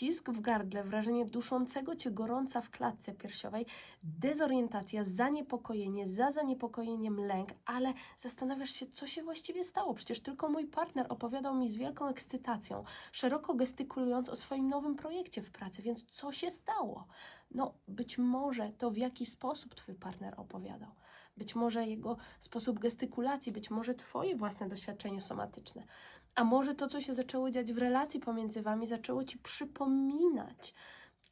ścisk w gardle, wrażenie duszącego cię gorąca w klatce piersiowej, dezorientacja, zaniepokojenie, za zaniepokojeniem lęk, ale zastanawiasz się, co się właściwie stało. Przecież tylko mój partner opowiadał mi z wielką ekscytacją, szeroko gestykulując o swoim nowym projekcie w pracy, więc co się stało? No, być może to w jaki sposób twój partner opowiadał. Być może jego sposób gestykulacji, być może twoje własne doświadczenie somatyczne. A może to, co się zaczęło dziać w relacji pomiędzy wami, zaczęło ci przypominać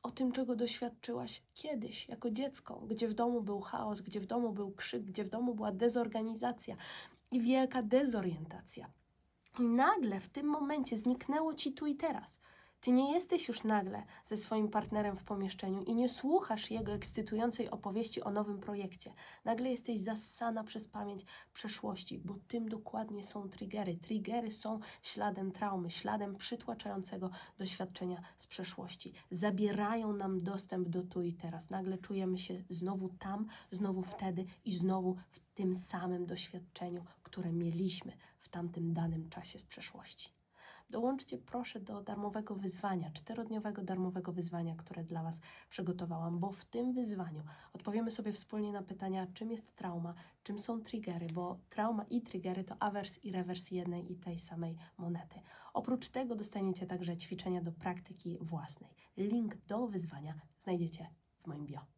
o tym, czego doświadczyłaś kiedyś, jako dziecko, gdzie w domu był chaos, gdzie w domu był krzyk, gdzie w domu była dezorganizacja i wielka dezorientacja. I nagle w tym momencie zniknęło ci tu i teraz. Ty nie jesteś już nagle ze swoim partnerem w pomieszczeniu i nie słuchasz jego ekscytującej opowieści o nowym projekcie. Nagle jesteś zassana przez pamięć przeszłości, bo tym dokładnie są triggery. Triggery są śladem traumy, śladem przytłaczającego doświadczenia z przeszłości. Zabierają nam dostęp do tu i teraz. Nagle czujemy się znowu tam, znowu wtedy i znowu w tym samym doświadczeniu, które mieliśmy w tamtym danym czasie z przeszłości. Dołączcie proszę do darmowego wyzwania, czterodniowego darmowego wyzwania, które dla Was przygotowałam, bo w tym wyzwaniu odpowiemy sobie wspólnie na pytania, czym jest trauma, czym są triggery, bo trauma i triggery to awers i rewers jednej i tej samej monety. Oprócz tego dostaniecie także ćwiczenia do praktyki własnej. Link do wyzwania znajdziecie w moim bio.